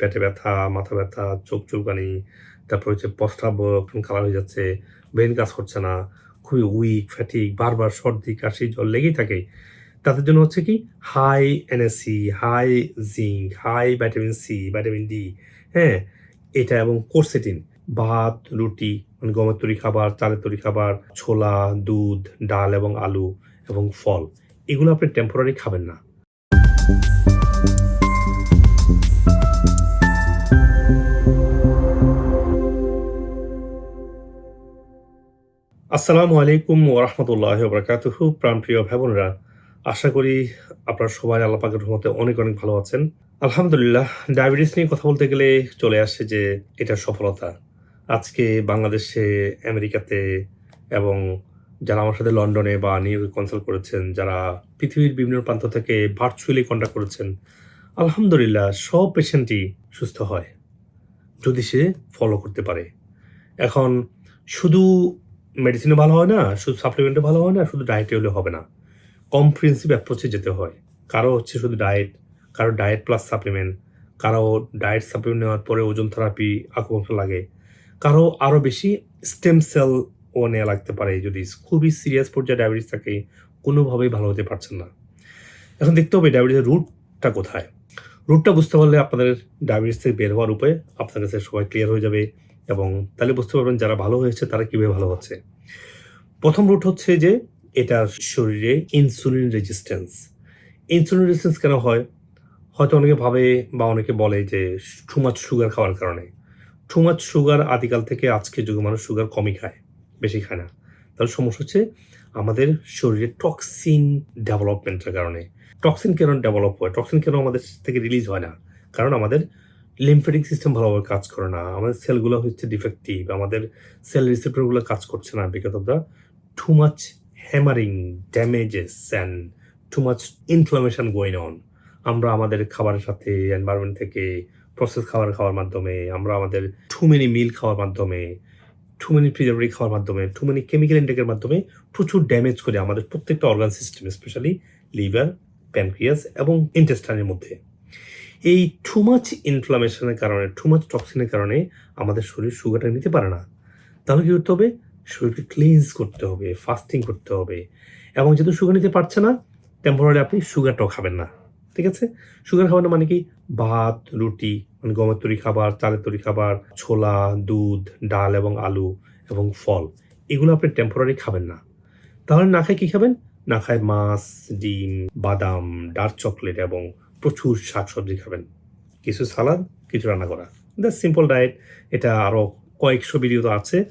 পেটে ব্যথা, মাথা ব্যথা, চোখ চুলকানি, তারপর হচ্ছে প্রস্রাব কালার হয়ে যাচ্ছে ব্রেন কাজ করছে না, খুবই উইক ফ্যাটিক বারবার সর্দি, কাশি জল লেগেই থাকে। তাদের জন্য হচ্ছে কি? High NSC high zinc high vitamin C vitamin D হ্যাঁ? এটা এবং কোর্সেটিন ভাত, রুটি মানে গমের তৈরি খাবার, চালের তৈরি খাবার, ছোলা, দুধ, ডাল এবং আলু এবং ফল, এগুলো আপনি টেম্পোরারি খাবেন না। আসসালামু আলাইকুম ওরহমতুল্লাহ বরকাতুহু প্রাণপ্রিয় ভাই আশা করি আপনার সবাই আল্লাহ পাকের রহমতে অনেক অনেক ভালো আছেন। আলহামদুলিল্লাহ, ডায়াবেটিস নিয়ে কথা বলতে গেলে চলে আসে যে এটা সফলতা। আজকে বাংলাদেশে, আমেরিকাতে এবং যারা আমার সাথে লন্ডনে বা নিউ ইয়র্কে কনসাল্ট করেছেন, যারা পৃথিবীর বিভিন্ন প্রান্ত থেকে ভার্চুয়ালি কন্ট্যাক্ট করেছেন, আলহামদুলিল্লাহ সব পেশেন্টই সুস্থ হয়। যদি সে ফলো করতে পারে। এখন শুধু মেডিসিনও ভালো হয় না, শুধু সাপ্লিমেন্টও ভালো হয় না, শুধু ডায়েটে হলে হবে না। কম্প্রিহেন্সিভ অ্যাপ্রোচে যেতে হয়। কারও হচ্ছে শুধু ডায়েট কারও ডায়েট প্লাস সাপ্লিমেন্ট কারও ডায়েট সাপ্লিমেন্ট নেওয়ার পরে ওজন থেরাপি আকুপাংশার লাগে। কারও আরও বেশি স্টেম সেল ও নেওয়া লাগতে পারে, যদি খুবই সিরিয়াস পর্যায়ে ডায়াবেটিস থাকে, কোনোভাবেই ভালো হতে পারছেন না। এখন দেখতে হবে ডায়াবেটিসের রুটটা কোথায়। রুটটা বুঝতে পারলে আপনাদের ডায়াবেটিস থেকে বের হওয়ার উপায় আপনার কাছে সবাই ক্লিয়ার হয়ে যাবে। এবং তাহলে বুঝতে পারবেন যারা ভালো হয়েছে তারা কীভাবে ভালো হচ্ছে। প্রথম রুট হচ্ছে যে এটা শরীরে ইনসুলিন রেজিস্ট্যান্স ইনসুলিন রেজিস্ট্যান্স কেন হয়? হয়তো অনেকে ভাবে বা অনেকে বলে যে মাছ সুগার খাওয়ার কারণে। মাছ সুগার আদিকাল থেকে আজকে যুগে মানুষ সুগার কমই খায়, বেশি খায় না। তাহলে সমস্যা হচ্ছে আমাদের শরীরে টক্সিন ডেভেলপমেন্টের কারণে। টক্সিন কেন ডেভেলপ হয়? টক্সিন কেন আমাদের থেকে রিলিজ হয় না? কারণ আমাদের লিম্ফেটিক সিস্টেম ভালোভাবে কাজ করে না। আমাদের সেলগুলো হচ্ছে ডিফেক্টিভ আমাদের সেল রিসেপ্টরগুলো কাজ করছে না because of the too much hammering damages and too much inflammation going on আমরা আমাদের খাবারের সাথে এনভায়রনমেন্ট থেকে প্রসেস খাবার খাওয়ার মাধ্যমে, আমরা আমাদের টু মেনি মিল খাওয়ার মাধ্যমে টু মেনি প্রিজার্ভেটিভ খাওয়ার মাধ্যমে টু মেনি কেমিক্যাল ইনটেকের মাধ্যমে প্রচুর ড্যামেজ করে আমাদের প্রত্যেকটা organ system specially liver pancreas এবং ইন্টেস্টাইনের মধ্যে। এই টু মাচ ইনফ্লামেশনের কারণে টু মাচ টক্সিনের কারণে আমাদের শরীর সুগারটা নিতে পারে না। তাহলে কী করতে হবে? শরীরকে ক্লিনস করতে হবে ফাস্টিং করতে হবে। এবং যেহেতু সুগার নিতে পারছে না টেম্পোরারি আপনি সুগারটাও খাবেন না। ঠিক আছে? সুগার খাবার মানে কি? ভাত, রুটি মানে গমের তৈরি খাবার, চালের তৈরি খাবার, ছোলা, দুধ, ডাল এবং আলু এবং ফল, এগুলো আপনি টেম্পোরারি খাবেন না। তাহলে না খায় কী খাবেন? না খায় মাছ, ডিম, বাদাম ডার্ক চকলেট এবং প্রচুর শাকসবজি খাবেন। কিছু সালাদ, কিছু রান্না করা। দ্যাট সিম্পল ডায়েট এটা আরও কয়েকশো ভিডিও তো আছে,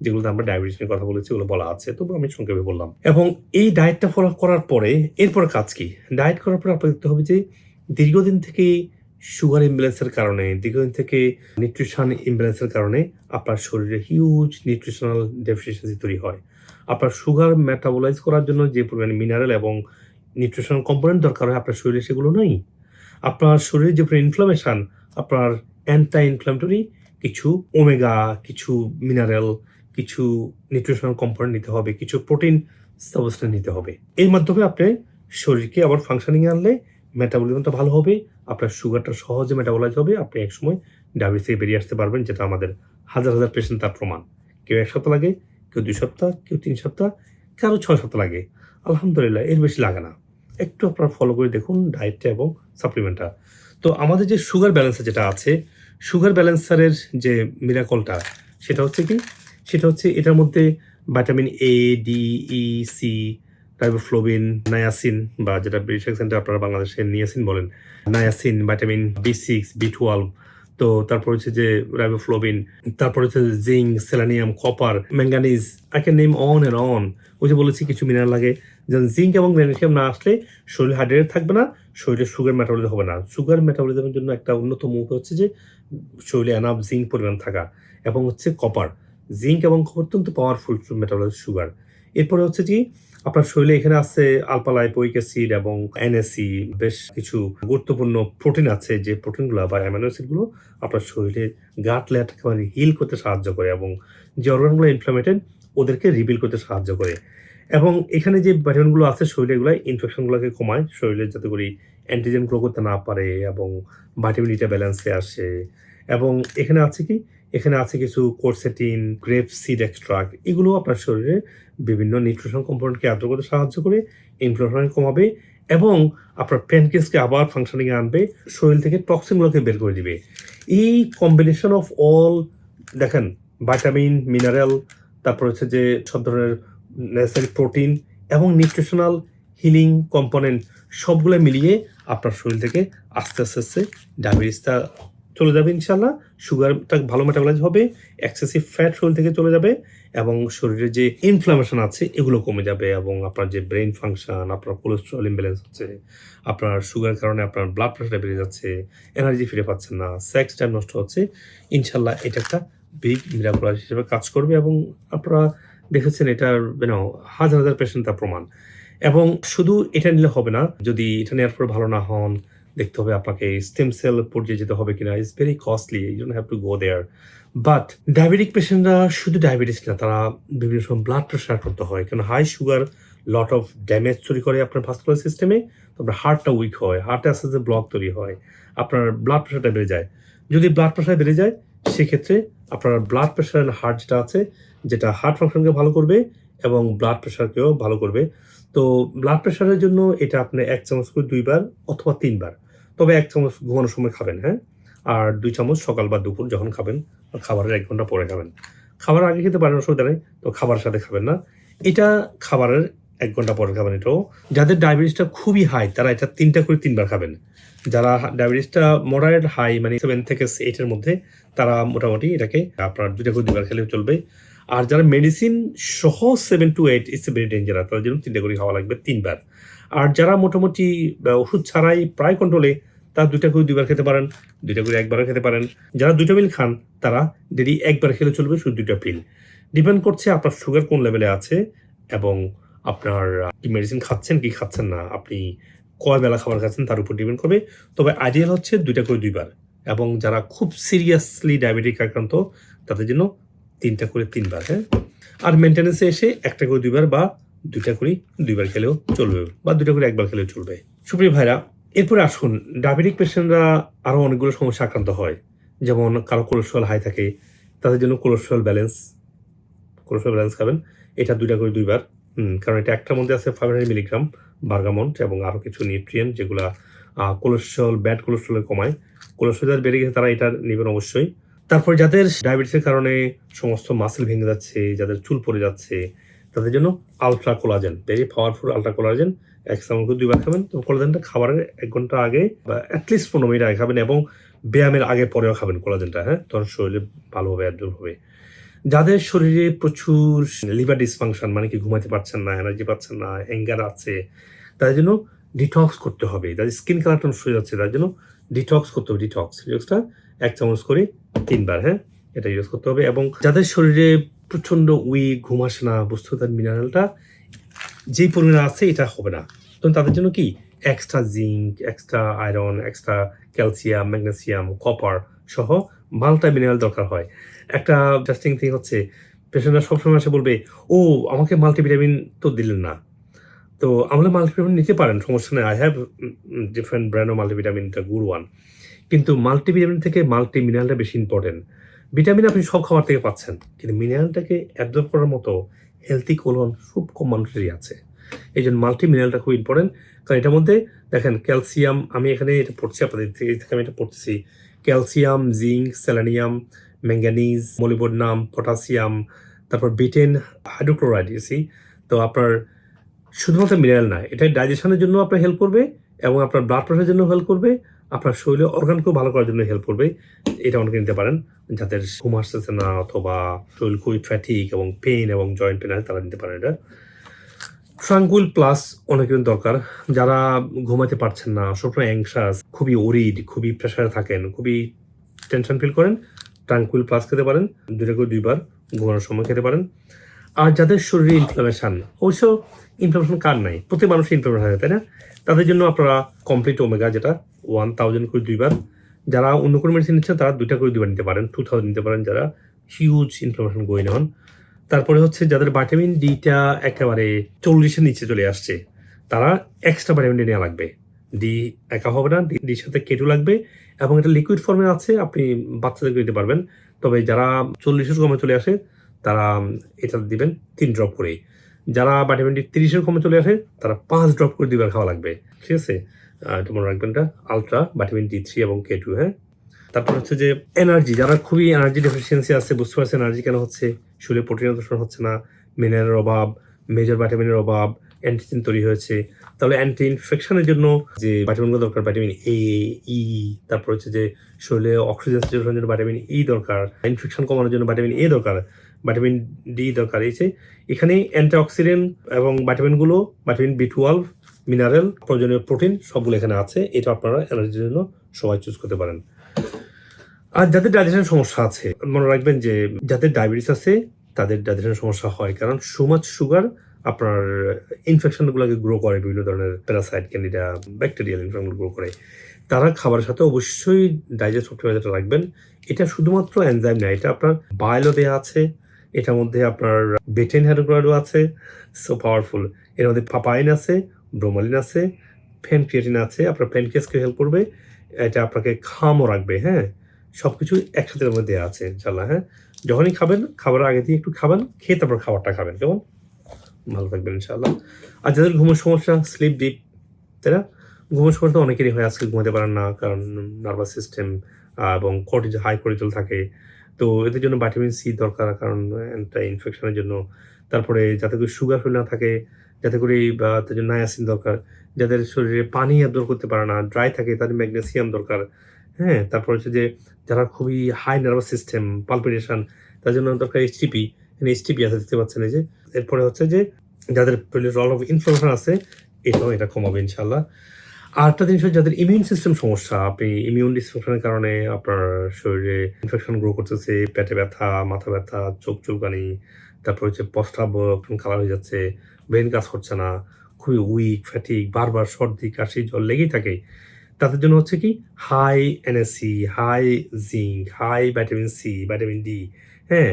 যেগুলোতে আমরা ডায়াবেটিস নিয়ে কথা বলেছি, ওগুলো বলা আছে। তবু আমি সংক্ষেপে বললাম। এবং এই ডায়েটটা ফলো করার পরে, এরপর কাজ কি? ডায়েট করার পরে আপনার দেখতে হবে যে, দীর্ঘদিন থেকে সুগার ইমব্যালেন্সের কারণে, দীর্ঘদিন থেকে নিউট্রিশন ইমব্যালেন্সের কারণে আপনার শরীরে হিউজ নিউট্রিশনাল ডেফিসিয়েন্সি তৈরি হয়। আপনার সুগার মেটাবোলাইজ করার জন্য যে পরিমাণে মিনারেল এবং নিউট্রিশনাল কম্পোনেন্ট দরকার হয় আপনার শরীরে, সেগুলো নেই। আপনার শরীরে যে ইনফ্লামেশন আপনার অ্যান্টি ইনফ্লামেটরি কিছু ওমেগা কিছু মিনারেল কিছু নিউট্রিশনাল কম্পোনেন্ট নিতে হবে, কিছু প্রোটিন সাবস্টেন্স নিতে হবে। এর মাধ্যমে আপনি শরীরকে আবার ফাংশনিং আনলে মেটাবলিজমটা ভালো হবে, আপনার সুগারটা সহজে মেটাবলাইজ হবে, আপনি একসময় ডায়াবেটিস থেকে বেরিয়ে আসতে পারবেন, যেটা আমাদের হাজার হাজার পেশেন্ট তার প্রমাণ। কেউ এক সপ্তাহ লাগে, কেউ দুই সপ্তাহ, কেউ তিন সপ্তাহ, কারও ছয় সপ্তাহ লাগে। আলহামদুলিল্লাহ, এর বেশি লাগে না। একটু আপনারা ফলো করে দেখুন ডায়েটটা এবং সাপ্লিমেন্টটা তো আমাদের যে সুগার ব্যালেন্সার যেটা আছে সুগার ব্যালেন্সারের যে মিরাকলটা সেটা হচ্ছে কি? সেটা হচ্ছে এটার মধ্যে vitamin A D E C riboflavin niacin বা যেটা ব্রিটিশ অ্যাকসেন্টে আপনারা বাংলাদেশে নিয়াসিন বলেন niacin vitamin B six B twelve তো তারপর হচ্ছে যে রাইবোফ্লোবিন, তারপর হচ্ছে zinc, selenium, copper, manganese I can name on and on ওই যে বলেছি, কিছু মিনারেল লাগে। যেমন জিঙ্ক এবং ম্যাগনেসিয়াম না আসলে শরীর হাইড্রেট থাকবে না, শরীরে সুগার মেটাবলিজম হবে না। সুগার মেটাবলিজমের জন্য একটা অন্যতম উপায় হচ্ছে যে শরীরে এনাফ জিঙ্ক পরিমাণ থাকা এবং হচ্ছে কপার। জিঙ্ক এবং কপার অত্যন্ত পাওয়ারফুল মেটাবলাইজ সুগার এরপরে হচ্ছে কি আপনার শরীরে এখানে আছে আলপা লাইপোইক অ্যাসিড এবং এনএসি বেশ কিছু গুরুত্বপূর্ণ প্রোটিন আছে যে প্রোটিনগুলো বা অ্যামাইনো অ্যাসিডগুলো আপনার শরীরে গাট লেয়ারটাকে মানে হিল করতে সাহায্য করে এবং যে অর্গানগুলো ইনফ্লামেটেড ওদেরকে রিবিল করতে সাহায্য করে। এবং এখানে যে ভিটামিনগুলো আছে শরীরে এগুলো ইনফেকশনগুলোকে কমায়, শরীরে যাতে করে অ্যান্টিজেন গ্রো করতে না পারে এবং ভিটামিন ডিটা ব্যালেন্সে আসে। এবং এখানে আছে কি? এখানে আছে কিছু কোরসেটিন গ্রেপ সিড এক্সট্রাক্ট এগুলো আপনার শরীরে বিভিন্ন নিউট্রিশন কম্পোনেন্টকে আদ্র করতে সাহায্য করে ইনফ্লামেশন কমাবে এবং আপনার প্যানকেসকে আবার ফাংশনিং আনবে, শরীর থেকে টক্সিনগুলোকে বের করে দিবে। এই কম্বিনেশন অফ অল দেখেন ভাইটামিন মিনারেল তারপর হচ্ছে যে সব ধরনের নেসেসারি প্রোটিন এবং নিউট্রিশনাল হিলিং কম্পোনেন্ট সবগুলো মিলিয়ে আপনার শরীর থেকে আস্তে আস্তে আস্তে ডায়াবেটিসটা চলে যাবে ইনশাল্লাহ সুগারটা ভালো মেটাবলাইজ হবে এক্সেসিভ ফ্যাট শরীর থেকে চলে যাবে এবং শরীরে যে ইনফ্লামেশন আছে, এগুলো কমে যাবে এবং আপনার যে ব্রেন ফাংশন আপনার কোলেস্ট্রল ইমব্যালেন্স হচ্ছে, আপনার সুগার কারণে আপনার ব্লাড প্রেশার বেড়ে যাচ্ছে এনার্জি ফিরে পাচ্ছেন না সেক্স টাইম নষ্ট হচ্ছে, ইনশাল্লাহ এটা একটা বিগ মিরাকুলার হিসেবে কাজ করবে এবং আপনারা দেখেছেন এটার যেন হাজার হাজার পেশেন্ট তার প্রমাণ। এবং শুধু এটা নিলে হবে না, যদি এটা নেওয়ার পর ভালো না হন, দেখতে হবে আপনাকে স্টেম সেল পর্যায়ে যেতে হবে কিনা it's very costly you don't have to go there but diabetic পেশেন্টরা শুধু ডায়াবেটিস না, তারা বিভিন্ন সময় ব্লাড প্রেশার করতে হয়। কারণ high sugar lot of damage তৈরি করে আপনার ভাস্কুলার সিস্টেমে তারপরে হার্টটা উইক হয় হার্টে আস্তে আস্তে ব্লক তৈরি হয়, আপনার ব্লাড প্রেশারটা বেড়ে যায়। যদি ব্লাড প্রেশার বেড়ে যায়, সেক্ষেত্রে আপনার ব্লাড প্রেশার অ্যান্ড হার্ট যেটা আছে, যেটা হার্ট ফাংশনকে ভালো করবে এবং ব্লাড প্রেশারকেও ভালো করবে। তো ব্লাড প্রেশারের জন্য এটা আপনি এক চামচ করে দুইবার অথবা তিনবার, তবে এক চামচ ঘুমানোর সময় খাবেন হ্যাঁ? আর দুই চামচ সকাল বা দুপুর যখন খাবেন খাবারের এক ঘণ্টা পরে খাবেন। খাবার আগে খেতে পারেন, অসুবিধা নেই, তো খাবারের সাথে খাবেন না। এটা খাবারের এক ঘণ্টা পরে খাবেন এটাও। যাদের ডায়াবেটিসটা খুবই হাই তারা এটা তিনটা করে তিনবার খাবেন। যারা ডায়াবেটিসটা মডারেট হাই মানে সেভেন থেকে এইটের মধ্যে, তারা মোটামুটি এটাকে আপনার দুটা করে দুবার খেলেও চলবে। আর যারা মেডিসিন সহ seven to eight it's very dangerous তাদের জন্য তিনটা করে খাওয়া লাগবে তিনবার। আর যারা মোটামুটি ওষুধ ছাড়াই প্রায় কন্ট্রোলে তারা দুইটা করে দুইবার খেতে পারেন, দুইটা করে একবারও খেতে পারেন। যারা দুইটা পিল খান, তারা ডেলি একবার খেলে চলবে শুধু দুইটা পিল ডিপেন্ড করছে আপনার সুগার কোন লেভেলে আছে এবং আপনার কি মেডিসিন খাচ্ছেন, কি খাচ্ছেন না। আপনি কয় বেলা খাবার খাচ্ছেন তার উপর ডিপেন্ড করবে। তবে আইডিয়াল হচ্ছে দুইটা করে দুইবার এবং যারা খুব সিরিয়াসলি ডায়াবেটিক আক্রান্ত, তাদের জন্য তিনটা করে তিনবার হ্যাঁ? আর মেনটেন্যান্সে এসে একটা করে দুইবার বা দুইটা করে দুইবার খেলেও চলবে বা দুইটা করে একবার খেলেও চলবে। সুপ্রিয় ভাইরা এরপরে আসুন, ডায়াবেটিক পেশেন্টরা আরও অনেকগুলো সমস্যা আক্রান্ত হয়। যেমন কারও কোলেস্ট্রল হাই থাকে, তাদের জন্য কোলেস্ট্রল ব্যালেন্স কোলেস্ট্রল ব্যালেন্স খাবেন। এটা দুইটা করে দুইবার। কারণ এটা একটার মধ্যে আছে ফাইভ হান্ড্রেড মিলিগ্রাম বার্গামন্ট এবং আরও কিছু নিউট্রিয়েন্ট যেগুলা কোলেস্ট্রল ব্যাড কোলেস্ট্রলে কমায়। কোলেস্ট্রল যাদের বেড়ে গেছে তারা এটা নেবেন অবশ্যই। তারপর যাদের ডায়াবেটিসের কারণে সমস্ত মাসেল ভেঙে যাচ্ছে, যাদের চুল পড়ে যাচ্ছে, তাদের জন্য ultra collagen very powerful ultra collagen এক চামচ দুইবার খাবেন, তো কোলাজেনটা খাবারের এক ঘণ্টা আগে বা অ্যাটলিস্ট পনেরো মিনিট আগে খাবেন এবং ব্যায়ামের আগে পরেও খাবেন কোলাজেনটা হ্যাঁ? তখন শরীরে ভালোভাবে অ্যাবজর্ব হবে। যাদের শরীরে প্রচুর লিভার ডিসফাংশন মানে কি ঘুমাতে পারছেন না এনার্জি পাচ্ছেন না অ্যাঙ্গার আছে, তাদের জন্য ডিটক্স করতে হবে। যাদের স্কিন কালারটা হয়ে যাচ্ছে তার জন্য ডিটক্স করতে হবে ডিটক্স ডিটক্সটা এক চামচ করে তিনবার হ্যাঁ? এটা ইউজ করতে হবে এবং যাদের শরীরে প্রচণ্ড উইক ঘুম আসে না, বস্তু তার মিনারেলটা যেই পরিমাণে আছে, এটা হবে না। তো তাদের জন্য কি? Extra zinc extra iron extra calcium magnesium copper সহ মাল্টা মিনারেল দরকার হয়। একটা জাস্টিং থিং হচ্ছে, পেশেন্টরা সবসময় এসে বলবে, ও, আমাকে মাল্টিভিটামিন তো দিলেন না। তো আমরা মাল্টিভিটামিন নিতে পারেন, সমস্যা নেই। I have different brand of multivitamin এটা গুড ওয়ান কিন্তু মাল্টিভিটামিন থেকে মাল্টি মিনারেলটা বেশি ইম্পর্টেন্ট ভিটামিন আপনি সব খাবার থেকে পাচ্ছেন, কিন্তু মিনারেলটাকে অ্যাবজর্ব করার মতো হেলথি কোলন খুব কম মানুষেরই আছে। এই জন্য মাল্টি মিনারেলটা খুব ইম্পর্টেন্ট কারণ এটার মধ্যে দেখেন ক্যালসিয়াম আমি এখানে এটা পড়ছি আপনাদের থেকে আমি এটা পড়ছি calcium zinc selenium manganese molybdenum potassium তারপর বিটেন হাইড্রোক্লোরাইড ইসি তো আপনার শুধুমাত্র মিনারেল না, এটা ডাইজেশনের জন্য আপনার হেল্প করবে এবং আপনার ব্লাড প্রেশারের জন্য হেল্প করবে। আপনার শরীরে অর্গানকেও ভালো করার জন্য হেল্প করবে। এটা অনেকে নিতে পারেন। যাদের ঘুম আসতেছে না অথবা শরীর খুবই ফ্যাটিক এবং পেন এবং জয়েন্ট পেন আছে, তারা নিতে পারেন এটা। ট্রাঙ্কুইল প্লাস অনেকের দরকার। যারা ঘুমাতে পারছেন না, সবসময় অ্যাংশাস খুবই ওরিড খুবই প্রেশারে থাকেন, খুবই টেনশন ফিল করেন ট্রাঙ্কুইল প্লাস খেতে পারেন দুটা করে দুইবার ঘুমানোর সময় খেতে পারেন। আর যাদের শরীরে ইনফ্লামেশন অবশ্য ইনফ্লামেশন কার নাই। প্রতি মানুষের ইনফরমেশন হয়, তাই না? তাদের জন্য আপনারা কমপ্লিট ওমেগা যেটা ওয়ান থাউজেন্ড করে দুইবার। যারা অন্য কোনো মেডিসিন নিচ্ছেন, তারা দুইটা করে দুইবার নিতে পারেন টু থাউজেন্ড নিতে পারেন, যারা হিউজ ইনফরমেশন গোয়িং অন তারপরে হচ্ছে যাদের ভিটামিন ডিটা একেবারে চল্লিশের নিচে চলে আসছে, তারা এক্সট্রা ভিটামিন ডি নেওয়া লাগবে। ডি একা হবে না ডির সাথে কেটু লাগবে, এবং এটা লিকুইড ফর্মে আছে, আপনি বাচ্চাদেরকে দিতে পারবেন। তবে যারা চল্লিশের কমে চলে আসে, তারা এটা দিবেন, তিন ড্রপ করে যারা ভিটামিন ডি তিরিশের কমে চলে আসে, তারা পাঁচ ড্রপ করে দিবার খাওয়া লাগবে। ঠিক আছে? এটা মনে রাখবেন এটা আলট্রা ভিটামিন ডি থ্রি এবং কে টু হ্যাঁ? তারপর হচ্ছে যে এনার্জি যারা খুবই এনার্জি ডেফিসিয়েন্সি আছে, বুঝতে পারছে এনার্জি কেন হচ্ছে? শরীরে প্রোটিনের দূষণ হচ্ছে না মিনারেলের অভাব মেজর ভিটামিনের অভাব অ্যান্টিজেন তৈরি হয়েছে। তাহলে অ্যান্টি ইনফেকশনের জন্য যে ভিটামিনগুলো দরকার ভিটামিন এ ই তারপর হচ্ছে যে শরীরে অক্সিজেন জন্য ভিটামিন ই দরকার ইনফেকশন কমানোর জন্য ভিটামিন এ দরকার ভিটামিন ডি দরকার। এই এখানে অ্যান্টিঅক্সিডেন্ট এবং ভিটামিনগুলো ভিটামিন বি টুয়েলভ মিনারেল প্রয়োজনীয় প্রোটিন সবগুলো এখানে আছে। এটা আপনারা এনার্জির জন্য সবাই চুজ করতে পারেন। আর যাদের ডাইজেশন সমস্যা আছে, মনে রাখবেন যে যাদের ডায়াবেটিস আছে, তাদের ডাইজেশন সমস্যা হয়। কারণ সুমাচ সুগার আপনার ইনফেকশনগুলোকে গ্রো করে, বিভিন্ন ধরনের parasite candida bacterial infection grow করে। তারা খাবারের সাথে অবশ্যই ডাইজেস্ট অপটিমাইজারটা রাখবেন। এটা শুধুমাত্র এনজাইম না, এটা আপনার বায়োলো দেওয়া আছে। এটার মধ্যে আপনার বেটেন হাইড্রোক্লোরাইডও আছে সো পাওয়ারফুল এর মধ্যে পাপাইন আছে, ব্রোমালিন আছে ফেনক্রিয়েটিন আছে, আপনার প্যানকেসকে হেল্প করবে, এটা আপনাকে খামও রাখবে হ্যাঁ? সব কিছু একসাথে মধ্যে আছে ইনশাল্লাহ হ্যাঁ? যখনই খাবেন, খাবার আগে দিয়ে একটু খাবেন, খেয়ে তারপর খাবারটা খাবেন, কেমন? ভালো থাকবেন ইনশাল্লাহ আর যাদের ঘুমের সমস্যা স্লিপ ডিপ তাই না? ঘুমের সমস্যা অনেকেরই হয়, আজকে ঘুমাতে পারেন না, কারণ নার্ভাস সিস্টেম এবং কর্টিজ হাই কর্টিজল থাকে। তো এদের জন্য ভিটামিন সি দরকার, কারণ অ্যান্টি ইনফেকশনের জন্য। তারপরে যাতে করে সুগার ফিল না থাকে, যাতে করে বা, তার জন্য নায়াসিন দরকার। যাদের শরীরে পানি অ্যাবজর্ব করতে পারে না ড্রাই থাকে, তাদের ম্যাগনেসিয়াম দরকার। হ্যাঁ তারপর হচ্ছে যে, যারা খুবই হাই নার্ভাস সিস্টেম পালপিটেশন তার জন্য দরকার এইচটিপি এইচটিপি আছে, দেখতে পাচ্ছেন এই যে। এরপরে হচ্ছে যে, যাদের রল অফ ইনফ্লামেশন আছে, এটাও এটা কমাবে ইনশাল্লাহ আর একটা জিনিস হচ্ছে যাদের ইমিউন সিস্টেম সমস্যা, আপনি ইমিউন ডিসফাংশনের কারণে আপনার শরীরে ইনফেকশন গ্রো করতেছে, পেটে ব্যথা, মাথা ব্যথা, চোখ চুলকানি, তারপর হচ্ছে প্রস্তাব কালার হয়ে যাচ্ছে ব্রেন কাজ করছে না, খুবই উইক ফ্যাটিক বারবার সর্দি, কাশি জল লেগেই থাকে। তাদের জন্য হচ্ছে কি high NSC high zinc high vitamin C vitamin D হ্যাঁ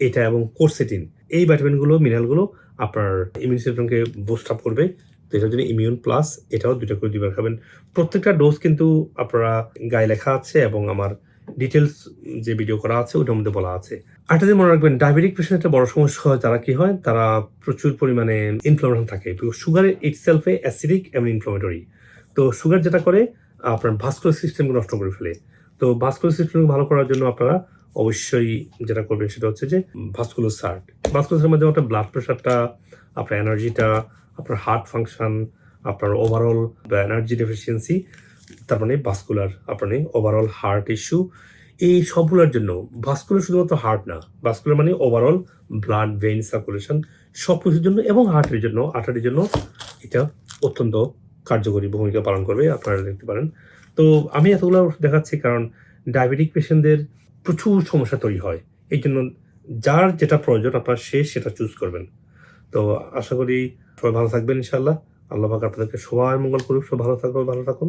এটা এবং কোরসেটিন এই ভিটামিনগুলো মিনারেলগুলো আপনার ইমিউন সিস্টেমকে বুস্ট আপ করবে তো এটার জন্য ইমিউন প্লাস এটাও দুইটা করে দুইবার খাবেন। প্রত্যেকটা ডোজ কিন্তু আপনারা গায়ে লেখা আছে এবং আমার ডিটেলস যে ভিডিও করা আছে, ওটার মধ্যে বলা আছে। আরেকটা দিন মনে রাখবেন ডায়াবেটিক পেশেন্ট একটা বড় সমস্যা হয়, তারা কি হয়, তারা প্রচুর পরিমাণে ইনফ্লামেশন থাকে। সুগারের ইটসেলফে অ্যাসিডিক এবং ইনফ্লামেটরি তো সুগার যেটা করে, আপনার ভাস্কুলার সিস্টেমকে নষ্ট করে ফেলে। তো ভাস্কুলার সিস্টেমকে ভালো করার জন্য আপনারা অবশ্যই যেটা করবেন সেটা হচ্ছে যে ভাস্কুলার সার্ট ভাস্কুলার মাধ্যমে আপনার ব্লাড প্রেশারটা আপনার এনার্জিটা আপনার হার্ট ফাংশন আপনার ওভারঅল এনার্জি ডেফিসিয়েন্সি তার মানে ভাস্কুলার আপনার ওভারঅল হার্ট ইস্যু এই সবগুলোর জন্য ভাস্কুলার শুধুমাত্র হার্ট না ভাস্কুলার মানে ওভারঅল ব্লাড ভেইন সার্কুলেশন সব কিছুর জন্য এবং হার্টের জন্য আর্টারির জন্য এটা অত্যন্ত কার্যকরী ভূমিকা পালন করবে, আপনারা দেখতে পারেন। তো আমি এতগুলো দেখাচ্ছি কারণ ডায়াবেটিক পেশেন্টদের প্রচুর সমস্যা তৈরি হয়, এই জন্য যার যেটা প্রয়োজন আপনার সে সেটা চুজ করবেন। তো আশা করি সবাই ভালো থাকবেন ইনশাল্লাহ আল্লাহ পাক আপনাদেরকে সবাই মঙ্গল করুক সব ভালো থাকুন ভালো থাকুন।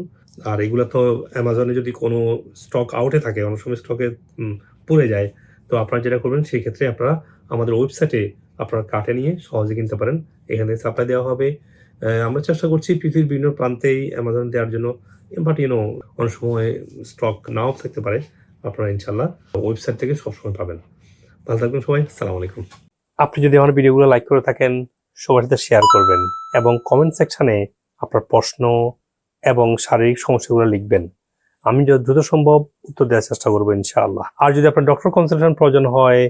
আর এগুলো তো অ্যামাজনে যদি কোনো স্টক আউটে থাকে, অনেক সময় স্টকে পড়ে যায়, তো আপনারা যেটা করবেন সেই ক্ষেত্রে আপনারা আমাদের ওয়েবসাইটে আপনারা কাটে নিয়ে সহজে কিনতে পারেন। এখানে সাপ্লাই দেওয়া হবে। আমরা চেষ্টা করছি পৃথিবীর বিভিন্ন প্রান্তেই অ্যামাজন দেওয়ার জন্য বাট ইউনো অনেক সময় স্টক নাও থাকতে পারে। আপনারা ইনশাল্লাহ ওয়েবসাইট থেকে সবসময় পাবেন। ভালো থাকবেন সবাই সালাম আলাইকুম। আপনি যদি আমার ভিডিওগুলো লাইক করে থাকেন, সবার সাথে শেয়ার করবেন এবং কমেন্ট সেকশনে আপনার প্রশ্ন এবং শারীরিক সমস্যাগুলো লিখবেন। আমি দ্রুত সম্ভব উত্তর দেওয়ার চেষ্টা করব ইনশাআল্লাহ। আর যদি আপনার ডক্টর কনসালটেশন প্রয়োজন হয়,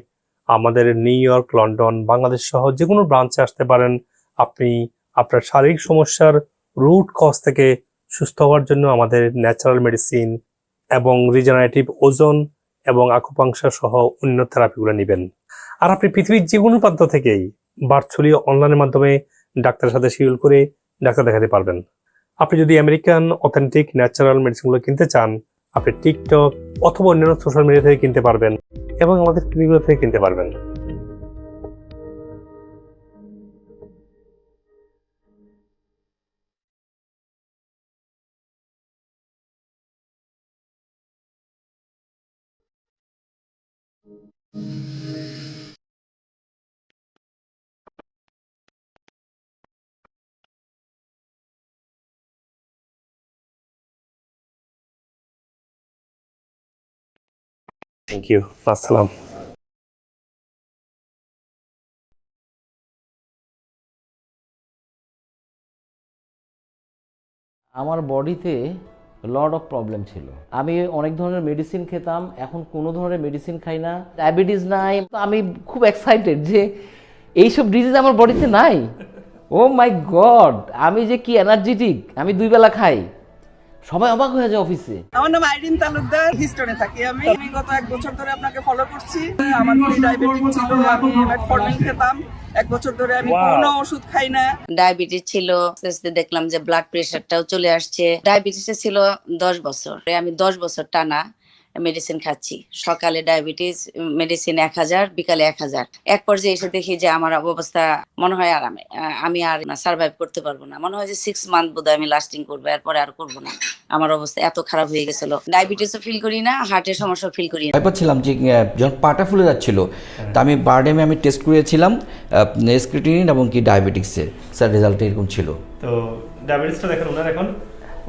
আমাদের নিউ ইয়র্ক লন্ডন বাংলাদেশ সহ যে কোনো ব্রাঞ্চে আসতে পারেন। আপনি আপনার শারীরিক সমস্যার রুট কজ থেকে সুস্থ হওয়ার জন্য আমাদের ন্যাচারাল মেডিসিন এবং রিজেনারেটিভ ওজন এবং আকুপাংশার সহ অন্য থেরাপিগুলো নেবেন। আর আপনি পৃথিবীর যে কোনো প্রান্ত থেকেই ভার্চুয়ালি অনলাইনের মাধ্যমে ডাক্তারের সাথে শিডিউল করে ডাক্তার দেখাতে পারবেন। আপনি যদি আমেরিকান অথেন্টিক ন্যাচারাল মেডিসিনগুলো কিনতে চান, আপনি টিকটক অথবা অন্যান্য সোশ্যাল মিডিয়া থেকে কিনতে পারবেন এবং আমাদের ক্লিনিকগুলো থেকে কিনতে পারবেন। থ্যাংক ইউ আসসালাম আমার বডিতে লট অফ প্রবলেম ছিল। আমি অনেক ধরনের মেডিসিন খেতাম, এখন কোনো ধরনের মেডিসিন খাই না। ডায়াবেটিস নাই। তো আমি খুব এক্সাইটেড যে এইসব ডিজিজ আমার বডিতে নাই। ও মাই গড আমি যে কি এনার্জেটিক আমি দুই বেলা খাই। সবাই অবাক হয়ে যায় অফিসে। আমার নাম আইরিন তালুকদার হিস্টনে থাকি আমি। আমি গত এক বছর ধরে আপনাকে ফলো করছি। আমার প্রি ডায়াবেটিক ছিল আমি মেটফর্মিন খেতাম। এক বছর ধরে আমি কোনো ওষুধ খাই না। ডায়াবেটিস ছিল দেখলাম যে ব্লাড প্রেশারটাও চলে আসছে। ডায়াবেটিসে ছিল দশ বছর। আমি দশ বছর টানা মেডিসিন খাচ্ছি। সকালে ডায়াবেটিস মেডিসিন এক হাজার বিকালে এক হাজার। এক পর্যায়ে এসে দেখি যে আমার অবস্থা মনে হয় আর আমি আর সার্ভাইভ করতে পারব না। মনে হয় যে সিক্স মান্থ বোধহয় আমি লাস্টিং করব এরপরে আর করব না। আমার অবস্থা এত খারাপ হয়ে গেছিল। ডায়াবেটিসও ফিল করি না হার্টের সমস্যা ফিল করি না। পাচ্ছিলাম যে যখন পাটা ফুলে যাচ্ছিল তা আমি বারডেমে আমি টেস্ট করেছিলাম স্ক্রিটিনিন এবং কি ডায়াবেটিক্সের স্যার রেজাল্ট এরকম ছিল। তো ডায়াবেটিসটা দেখেন ওনার এখন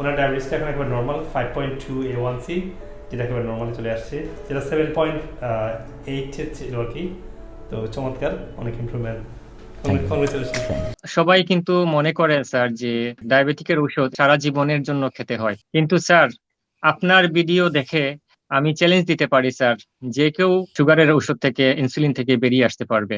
ওনার ডায়াবেটিসটা এখন একবার normal five point two A one C যেটা একেবারে নর্মালি চলে আসছে। যেটা সেভেন পয়েন্ট এইট ছিল আর কি। তো চমৎকার অনেক ইমপ্রুভমেন্ট সবাই কিন্তু মনে করেন স্যার যে ডায়াবেটিকের ওষুধ সারা জীবনের জন্য খেতে হয়। কিন্তু স্যার আপনার ভিডিও দেখে আমি চ্যালেঞ্জ দিতে পারি স্যার যে কেউ সুগারের ঔষধ থেকে ইনসুলিন থেকে বেরিয়ে আসতে পারবে।